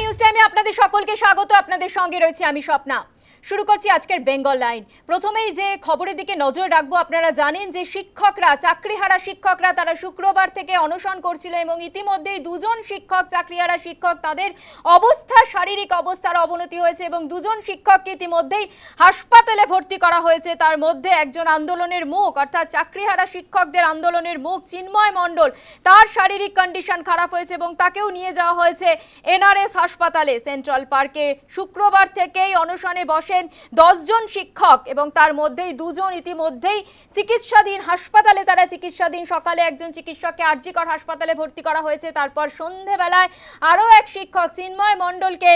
News টাইমে আপনাদের সকলকে স্বাগত। আপনাদের সঙ্গে রয়েছে আমি স্বপ্না। শুরু করছি আজকের বেঙ্গল লাইন। প্রথমেই যে খবরের দিকে নজর রাখব, আপনারা জানেন যে শিক্ষকরা, চাকরিহারা শিক্ষকরা তারা শুক্রবার থেকে অনশন করছিল এবং ইতিমধ্যেই দুজন শিক্ষক, চাকরিহারা শিক্ষক তাদের অবস্থা, শারীরিক অবস্থার অবনতি হয়েছে এবং দুজন শিক্ষককে ইতিমধ্যেই হাসপাতালে ভর্তি করা হয়েছে। তার মধ্যে একজন আন্দোলনের মুখ, অর্থাৎ চাকরিহারা শিক্ষকদের আন্দোলনের মুখ, চিন্ময় মণ্ডল, তার শারীরিক কন্ডিশন খারাপ হয়েছে এবং তাকেও নিয়ে যাওয়া হয়েছে এনআরএস হাসপাতালে। সেন্ট্রাল পার্কে শুক্রবার থেকেই অনশনে বসেন দশজন শিক্ষক এবং তার মধ্যেই দুজন ইতিমধ্যেই চিকিৎসাধীন হাসপাতালে তারা চিকিৎসাধীন। সকালে একজন চিকিৎসককে আরজিকর হাসপাতালে ভর্তি করা হয়েছে। তারপর সন্ধেবেলায় আরও এক শিক্ষক চিন্ময় মণ্ডলকে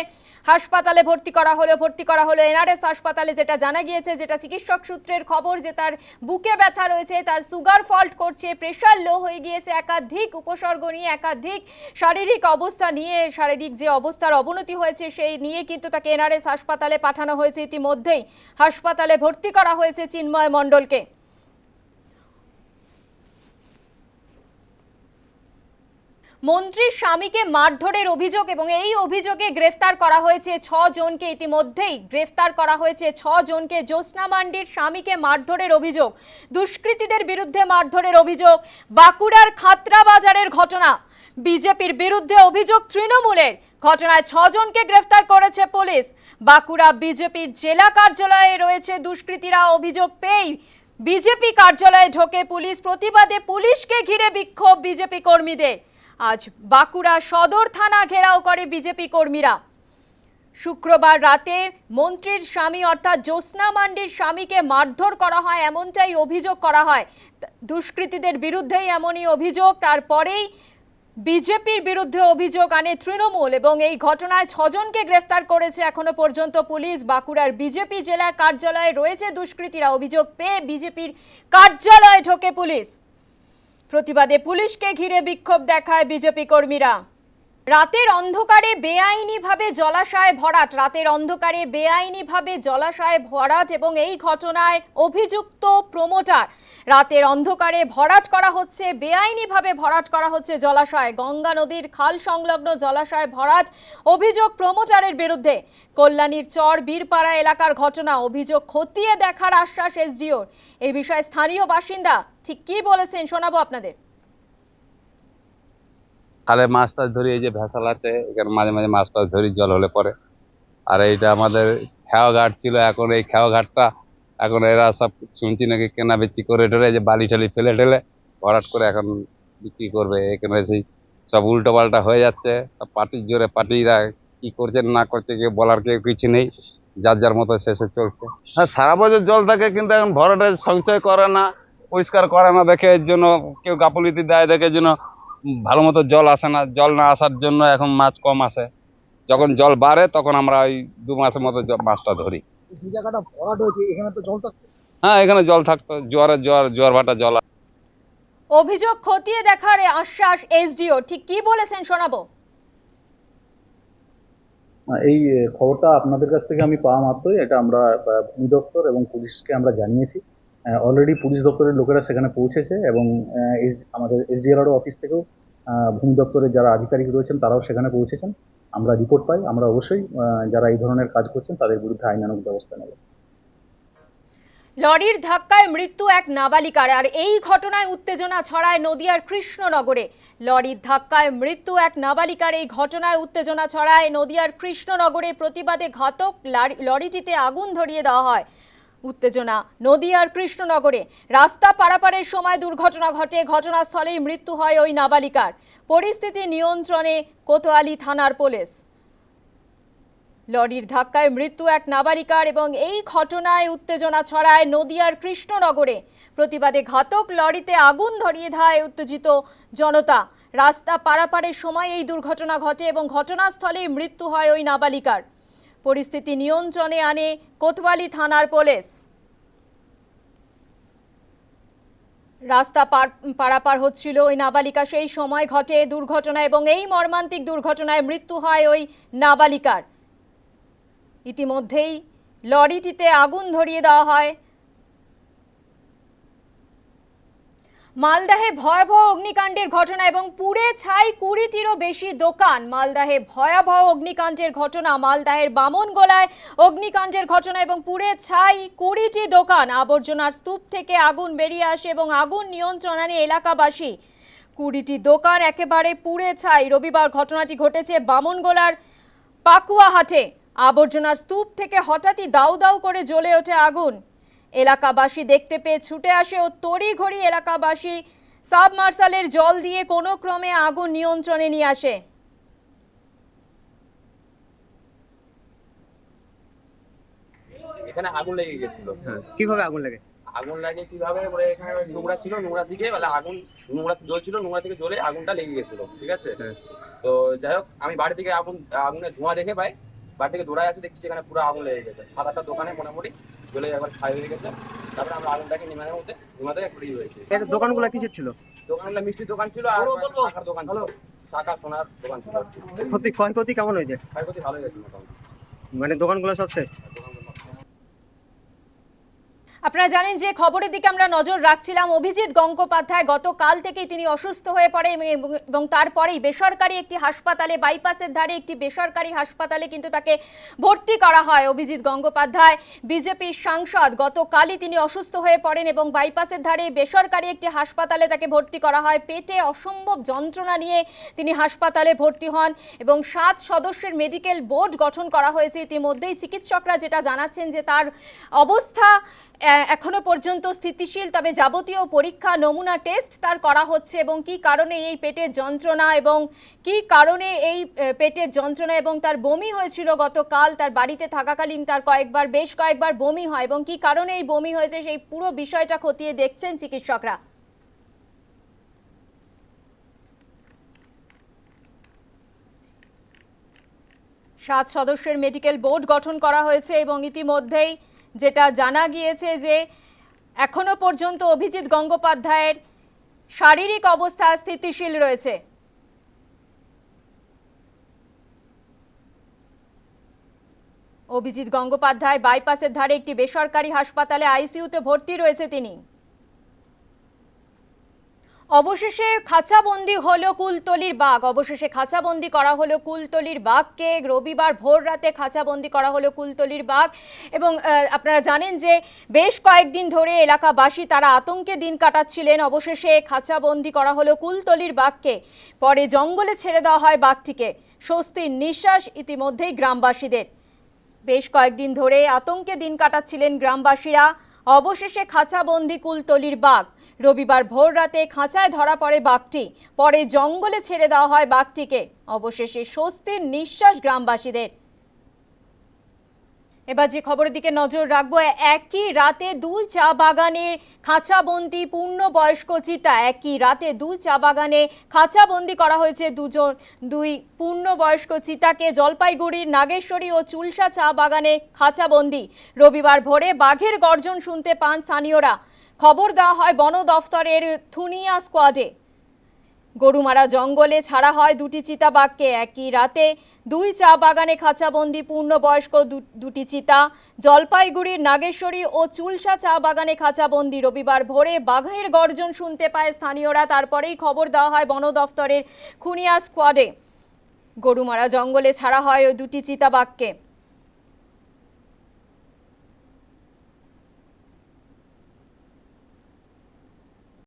হাসপাতালে ভর্তি করা হলো ভর্তি করা হলো এনআরএস হাসপাতালে, যেটা জানা গিয়েছে, যেটা চিকিৎসক সূত্রের খবর যে তার বুকে ব্যথা রয়েছে, তার সুগার ফল্ট করছে, প্রেশার লো হয়ে গিয়েছে, একাধিক উপসর্গ নিয়ে, একাধিক শারীরিক অবস্থা নিয়ে, শারীরিক যে অবস্থার অবনতি হয়েছে, সেই নিয়ে কিন্তু তাকে এনআরএস হাসপাতালে পাঠানো হয়েছে। ইতিমধ্যেই হাসপাতালে ভর্তি করা হয়েছে চিন্ময় মণ্ডলকে। মন্ত্রীর স্বামীকে মারধরের অভিযোগ এবং এই অভিযোগে গ্রেফতার করা হয়েছে ছ জনকে। ইতিমধ্যেই গ্রেফতার করা হয়েছে ছ জনকে। জ্যোৎস্না মান্ডির স্বামীকে মারধরের অভিযোগ, দুষ্কৃতীদের বিরুদ্ধে মারধরের অভিযোগ, বাঁকুড়ার খাতরা বাজারের ঘটনা, বিজেপির বিরুদ্ধে অভিযোগ তৃণমূলের। ঘটনায় ছজনকে গ্রেফতার করেছে পুলিশ। বাঁকুড়া বিজেপির জেলা কার্যালয়ে রয়েছে দুষ্কৃতীরা অভিযোগ পেয়েই বিজেপি কার্যালয়ে ঢোকে পুলিশ। প্রতিবাদে পুলিশকে ঘিরে বিক্ষোভ বিজেপি কর্মীদের। আজ বাঁকুড়া সদর থানা ঘেরাও করে বিজেপি কর্মীরা। শুক্রবার রাতে মন্ত্রীর স্বামী অর্থাৎ জ্যোৎস্না মান্ডির স্বামীকে মারধর করা হয়, এমনটাই অভিযোগ করা হয়। দুষ্কৃতীদের বিরুদ্ধেই এমনই অভিযোগ, তারপরেই বিজেপির বিরুদ্ধে অভিযোগ আনে তৃণমূল এবং এই ঘটনায় ছজনকে গ্রেফতার করেছে এখনও পর্যন্ত পুলিশ। বাঁকুড়ার বিজেপি জেলা কার্যালয়ে রয়েছে দুষ্কৃতীরা, অভিযোগ পেয়ে বিজেপির কার্যালয়ে ঢোকে পুলিশ। প্রতিবাদে পুলিশকে ঘিরে বিক্ষোভ দেখায় বিজেপি কর্মীরা। রাতের অন্ধকারে বেআইনিভাবে জলাশয় ভরাট। রাতের অন্ধকারে বেআইনিভাবে জলাশয় ভরাট এবং এই ঘটনায় অভিযুক্ত প্রমোটার। রাতের অন্ধকারে ভরাট করা হচ্ছে, বেআইনিভাবে ভরাট করা হচ্ছে জলাশয়। গঙ্গা নদীর খাল সংলগ্ন জলাশয় ভরাট অভিযোগ প্রমোটারের বিরুদ্ধে। কল্যাণীর চর বীরপাড়া এলাকার ঘটনা, অভিযোগ খতিয়ে দেখার আশ্বাস এসডিওর। এই বিষয়ে স্থানীয় বাসিন্দা ঠিক কি বলেছেন শোনাবো আপনাদের? খালে মাছ টাছ ধরি, এই যে ভেসাল আছে, এখানে মাঝে মাঝে মাছ টাছ ধরি, জল হলে পরে। আর এইটা আমাদের খেওয়া ঘাট ছিল, এখন এই খেওয়া ঘাটটা এখন এরা সব শুনছি নাকি কেনা বেচি করে যে বালি ফেলে ভরাট করে এখন বিক্রি করবে। এখানে সেই সব উল্টো পাল্টা হয়ে যাচ্ছে পার্টির জোরে পার্টিরা কি করছে, না করছে, কেউ বলার কেউ কিছু নেই, যার যার মতো শেষে চলছে। হ্যাঁ সারা বছর জল থাকে কিন্তু এখন ভরাটের সঞ্চয় করে না। পরিষ্কার করে না দেখে এর জন্য কেউ গাফলিতি দেয় দেখে এর জন্য ভালো মতো জল আসে না। জল না আসার জন্য এখন মাছ কম আসে। যখন জল বাড়ে তখন আমরা ওই দু মাসের মতো মাছটা ধরি। যে জায়গাটা ভরাট হয়েছে এখানে তো জল থাকতো? হ্যাঁ এখানে জল থাকতো। জোয়ারে জোয়ার জোয়ার ভাটা জল অভিযোগ খতিয়ে দেখার আশ্বাস এসডিও। ঠিক কি বলেছেন শোনাবো? এই খবরটা আপনাদের কাছ থেকে আমি পাওয়া মাত্রই। এটা আমরা ভূমি দপ্তর এবং পুলিশকে আমরা জানিয়েছি। অলরেডি পুলিশ দপ্তরের লোকেরা সেখানে পৌঁছেছে এবং আমাদের এসডিআরও অফিস থেকেও ভূমি দপ্তরের যারা আধিকারিক রয়েছেন তারাও সেখানে পৌঁছেছেন। আমরা রিপোর্ট পাই, আমরা অবশ্যই যারা এই ধরনের কাজ করছেন তাদের বিরুদ্ধে আইনানুগ ব্যবস্থা নেব। লরির ধাক্কায় মৃত্যু এক নাবালিকার, আর এই ঘটনায় উত্তেজনা ছড়ায় নদিয়ার কৃষ্ণনগরে। লরির ধাক্কায় মৃত্যু এক নাবালিকার, এই ঘটনায় উত্তেজনা ছড়ায় নদিয়ার কৃষ্ণনগরে প্রতিবাদে ঘাতক লারি- লরিটিতে আগুন ধরিয়ে দেওয়া হয়। উত্তেজনা। নদিয়ার কৃষ্ণনগরে রাস্তা পারাপারের সময় দুর্ঘটনা ঘটে, ঘটনাস্থলেই মৃত্যু হয় ওই নাবালিকার। পরিস্থিতি নিয়ন্ত্রণে কোতোয়ালি থানার পুলিশ। লরির ধাক্কায় মৃত্যু এক নাবালিকার এবং এই ঘটনায় উত্তেজনা ছড়ায় নদিয়ার কৃষ্ণনগরে। প্রতিবাদে ঘাতক লরিতে আগুন ধরিয়ে দেয় উত্তেজিত জনতা। রাস্তা পারাপারের সময় এই দুর্ঘটনা ঘটে এবং ঘটনাস্থলেই মৃত্যু হয় ওই নাবালিকার। পরিস্থিতি নিয়ন্ত্রণে আনে কোতওয়ালি থানার পুলিশ। রাস্তা পার, পারাপার হচ্ছিল ওই নাবালিকা। সেই সময় ঘটে দুর্ঘটনা এবং এই মর্মান্তিক দুর্ঘটনায় মৃত্যু হয় ওই নাবালিকার। ইতিমধ্যেই লরিটিতে আগুন ধরিয়ে দেওয়া হয়। মালদাহে ভয়াবহ অগ্নিকাণ্ডের ঘটনা এবং পুড়ে ছাই কুড়িটিরও বেশি দোকান। মালদাহে ভয়াবহ অগ্নিকাণ্ডের ঘটনা। মালদাহের বামনগোলায় অগ্নিকাণ্ডের ঘটনা এবং পুড়ে ছাই কুড়িটি দোকান। আবর্জনার স্তূপ থেকে আগুন বেরিয়ে আসে এবং আগুন নিয়ন্ত্রণানে এলাকাবাসী। কুড়িটি দোকান একেবারে পুড়ে ছাই। রবিবার ঘটনাটি ঘটেছে বামনগোলার পাকুয়াহাটে। আবর্জনার স্তূপ থেকে হঠাৎই দাউ দাউ করে জ্বলে ওঠে আগুন। এলাকাবাসী দেখতে পেয়ে ছুটে আসে ও তড়িঘড়ি এলাকাবাসী সাবমার্শালের জল দিয়ে কোনো ক্রমে আগুন নিয়ন্ত্রণে নিয়ে আসে। এখানে আগুন লেগে গেছিল। হ্যাঁ কীভাবে আগুন লাগে? আগুন লাগে কীভাবে? বলে এখানে নোংরা ছিল নোংরা দিকে বলে আগুন নোংরা জ্বলছিল নোংরা থেকে জ্বলে আগুনটা লেগে গেছিল ঠিক আছে? হ্যাঁ। তো যাই হোক আমি বাড়ি থেকে আগুন আগুনের ধোঁয়া দেখে পাই বাড়ি থেকে দৌড়ায় আসে দেখছি এখানে পুরো আগুন লেগে গেছে। সাত আটটা দোকানে মোটামুটি। জ্বলে একবার খাই হয়ে গেছে তারপরে আমরা আগুনটাকে নিমানের মধ্যে নিমাতে একটু হয়েছে। এই দোকানগুলো কিসের ছিল? দোকানগুলো মিষ্টির দোকান ছিল আর শাখার দোকান ছিল। শাখা সোনার দোকান ছিল। ক্ষতি ক্ষয়ক্ষতি কেমন হয়েছে? ক্ষয়ক্ষতি ভালো হয়েছে মোটামুটি। মানে দোকানগুলো সব শেষ? আপনারা জানেন যে খবরের দিকে আমরা নজর রাখছিলাম। অভিজিৎ গঙ্গোপাধ্যায় গতকাল থেকেই তিনি অসুস্থ হয়ে পড়ে এবং- তারপরেই বেসরকারি একটি হাসপাতালে, বাইপাসের ধারে একটি বেসরকারি হাসপাতালে কিন্তু তাকে ভর্তি করা হয় অভিজিৎ গঙ্গোপাধ্যায়। বিজেপির সাংসদ গতকালই তিনি অসুস্থ হয়ে পড়েন এবং বাইপাসের ধারে বেসরকারি একটি হাসপাতালে তাকে ভর্তি করা হয়। পেটে অসম্ভব যন্ত্রণা নিয়ে তিনি হাসপাতালে ভর্তি হন এবং সাত সদস্যের মেডিকেল বোর্ড গঠন করা হয়েছে। ইতিমধ্যেই চিকিৎসকরা যেটা জানাচ্ছেন যে তার অবস্থা এখনও পর্যন্ত স্থিতিশীল, তবে যাবতীয় পরীক্ষা, নমুনা, টেস্ট তার করা হচ্ছে এবং কি কারণে এই পেটের যন্ত্রণা এবং কি কারণে এই পেটের যন্ত্রণা এবং তার বমি হয়েছিল গতকাল, তার বাড়িতে থাকাকালীন তার কয়েকবার, বেশ কয়েকবার বমি হয় এবং কি কারণে এই বমি হয়েছে সেই পুরো বিষয়টা খতিয়ে দেখছেন চিকিৎসকরা। সাত সদস্যের মেডিকেল বোর্ড গঠন করা হয়েছে এবং ইতিমধ্যেই যেটা জানা গিয়েছে যে এখনও পর্যন্ত অভিজিৎ গঙ্গোপাধ্যায়ের শারীরিক অবস্থা স্থিতিশীল রয়েছে। অভিজিৎ গঙ্গোপাধ্যায় বাইপাসের ধারে একটি বেসরকারি হাসপাতালে আইসিইউতে ভর্তি রয়েছে তিনি। অবশেষে খাঁচাবন্দি হলো কুলতলির বাঘ। অবশেষে খাঁচাবন্দি করা হলো কুলতলির বাঘকে। রবিবার ভোর রাতে খাঁচাবন্দি করা হলো কুলতলির বাঘ এবং আপনারা জানেন যে বেশ কয়েকদিন ধরে এলাকাবাসী তারা আতঙ্কে দিন কাটাচ্ছিলেন। অবশেষে খাঁচাবন্দি করা হলো কুলতলির বাঘকে। পরে জঙ্গলে ছেড়ে দেওয়া হয় বাঘটিকে। স্বস্তির নিঃশ্বাস ইতিমধ্যেই গ্রামবাসীদের। বেশ কয়েকদিন ধরে আতঙ্কে দিন কাটাচ্ছিলেন গ্রামবাসীরা। অবশেষে খাঁচাবন্দি কুলতলির বাঘ। রবিবার ভোর রাতে খাঁচায় ধরা পড়ে বাঘটি। পরে জঙ্গলে ছেড়ে দেওয়া হয় বাঘটিকে। অবশেষে স্বস্তির নিঃশ্বাস গ্রামবাসীদের। এবার যে খবরের দিকে নজর রাখব, একই রাতে দুই চা বাগানে খাঁচাবন্দি পূর্ণবয়স্ক চিতা। একই রাতে দুই চা বাগানে খাঁচাবন্দি করা হয়েছে দুজন, দুই পূর্ণবয়স্ক চিতাকে। জলপাইগুড়ির নাগেশ্বরী ও চুলসা চা বাগানে খাঁচাবন্দি। রবিবার ভোরে বাঘের গর্জন শুনতে পান স্থানীয়রা। খবর দেওয়া হয় বন দফতরের থুনিয়া স্কোয়াডে। গরুমারা জঙ্গলে ছাড়া হয় দুটি চিতাবাঘকে। একই রাতে দুই চা বাগানে খাঁচাবন্দি পূর্ণবয়স্ক দুটি চিতা। জলপাইগুড়ির নাগেশ্বরী ও চুলসা চা বাগানে খাঁচাবন্দি রবিবার ভোরে বাঘের গর্জন শুনতে পায় স্থানীয়রা। তারপরেই খবর দেওয়া হয় বন দফতরের খুনিয়া স্কোয়াডে। গরুমারা জঙ্গলে ছাড়া হয় ওই দুটি চিতাবাঘকে।